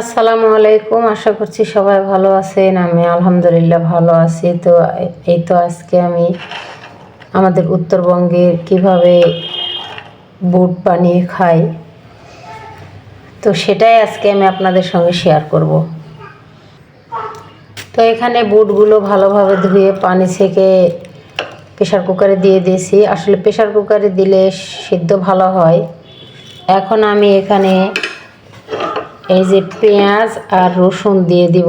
আসসালামু আলাইকুম, আশা করছি সবাই ভালো আছেন, আমি আলহামদুলিল্লাহ ভালো আছি। তো এই তো আজকে আমি আমাদের উত্তরবঙ্গের কীভাবে বুট বানিয়ে খাই, তো সেটাই আজকে আমি আপনাদের সঙ্গে শেয়ার করব। তো এখানে বুটগুলো ভালোভাবে ধুয়ে পানি থেকে প্রেশার কুকারে দিয়ে দিয়েছি। আসলে প্রেশার কুকারে দিলে সিদ্ধ ভালো হয়। এখন আমি এখানে এই যে পেঁয়াজ আর রসুন দিয়ে দিব।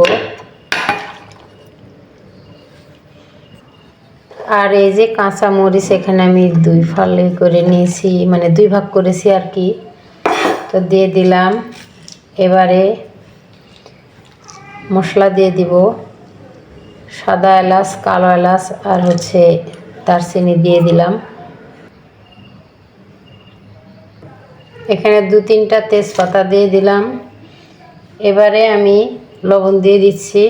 আর এই যে কাঁচা মরিচ এখানে আমি দুই ফালে করে নিয়েছি মানে দুই ভাগ করেছি আর কি। তো দিয়ে দিলাম। এবারে মশলা দিয়ে দিব। সাদা এলাচ, কালো এলাচ আর হচ্ছে দারচিনি দিয়ে দিলাম। এখানে দু তিনটা তেজপাতা দিয়ে দিলাম। এবারে আমি লবণ দিয়ে দিচ্ছি।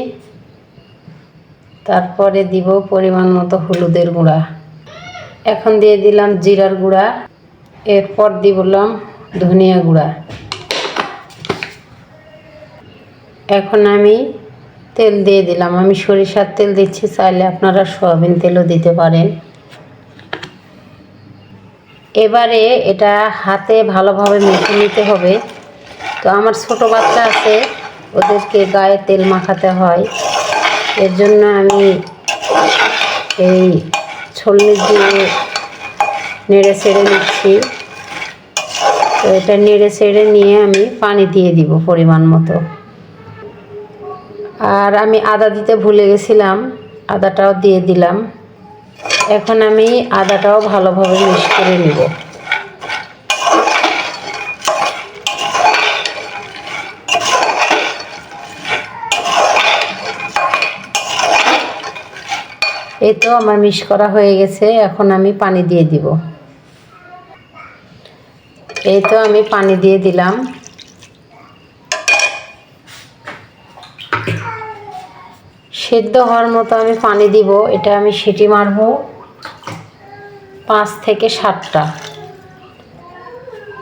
তারপরে দিব পরিমাণ মতো হলুদের গুঁড়া। এখন দিয়ে দিলাম জিরার গুঁড়া। এরপর দিলাম ধনিয়া গুঁড়া। এখন আমি তেল দিয়ে দিলাম। আমি সরিষার তেল দিচ্ছি, চাইলে আপনারা সয়াবিন তেলও দিতে পারেন। এবারে এটা হাতে ভালোভাবে মেখে নিতে হবে। তো আমার ছোট বাচ্চা আছে, ওদেরকে গায়ে তেল মাখাতে হয়। এর জন্য আমি এই ছল্লি দিয়ে নেড়ে ছেড়ে নিচ্ছি। তো এটা নেড়ে ছেড়ে নিয়ে আমি পানি দিয়ে দিব পরিমাণ মতো। আর আমি আদা দিতে ভুলে গেছিলাম, আদাটাও দিয়ে দিলাম। এখন আমি আদাটাও ভালোভাবে মিক্স করে নিব। এই তো আমার মিক্স করা হয়ে গেছে, এখন আমি পানি দিয়ে দিব। এই তো আমি পানি দিয়ে দিলাম। সেদ্ধ হওয়ার মতো আমি পানি দিব, এটা আমি সিটি মারবো পাঁচ থেকে সাতটা।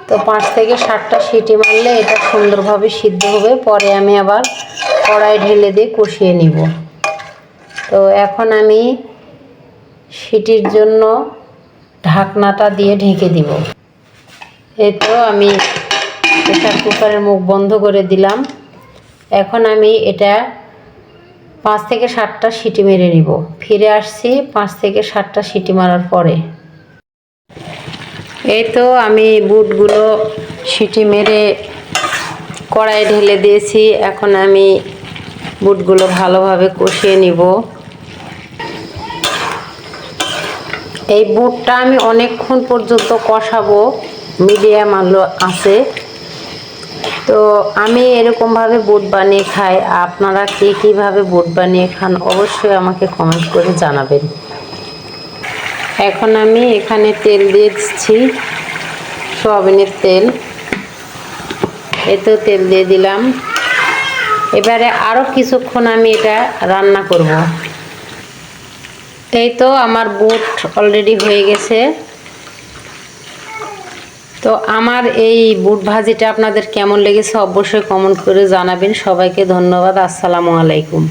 তো পাঁচ থেকে সাতটা সিটি মারলে এটা সুন্দরভাবে সিদ্ধ হবে, পরে আমি আবার কড়াই ঢেলে দিয়ে কষিয়ে নিব। তো এখন আমি সিটির জন্য ঢাকনাটা দিয়ে ঢেকে দিব। এই তো আমি প্রেশার কুকারের মুখ বন্ধ করে দিলাম। এখন আমি এটা পাঁচ থেকে সাতটা সিটি মেরে নিব। ফিরে আসছি পাঁচ থেকে সাতটা সিটি মারার পরে। এই তো আমি বুটগুলো সিটি মেরে কড়াই ঢেলে দিয়েছি। এখন আমি বুটগুলো ভালোভাবে কষিয়ে নিব। এই বুটটা আমি অনেকক্ষণ পর্যন্ত কষাবো। মিডিয়াম আলো আছে। তো আমি এরকমভাবে বুট বানিয়ে খাই। আপনারা কে কীভাবে বুট বানিয়ে খান অবশ্যই আমাকে কমেন্ট করে জানাবেন। এখন আমি এখানে তেল দিয়ে দিচ্ছি। সয়াবিনের তেল। এতেও তেল দিয়ে দিলাম। এবারে আরও কিছুক্ষণ আমি এটা রান্না করব। এই তো আমার বুট অলরেডি হয়ে গেছে। তো আমার এই বুট ভাজিটা আপনাদের কেমন লেগেছে অবশ্যই কমেন্ট করে জানাবেন। সবাইকে ধন্যবাদ। আসসালামু আলাইকুম।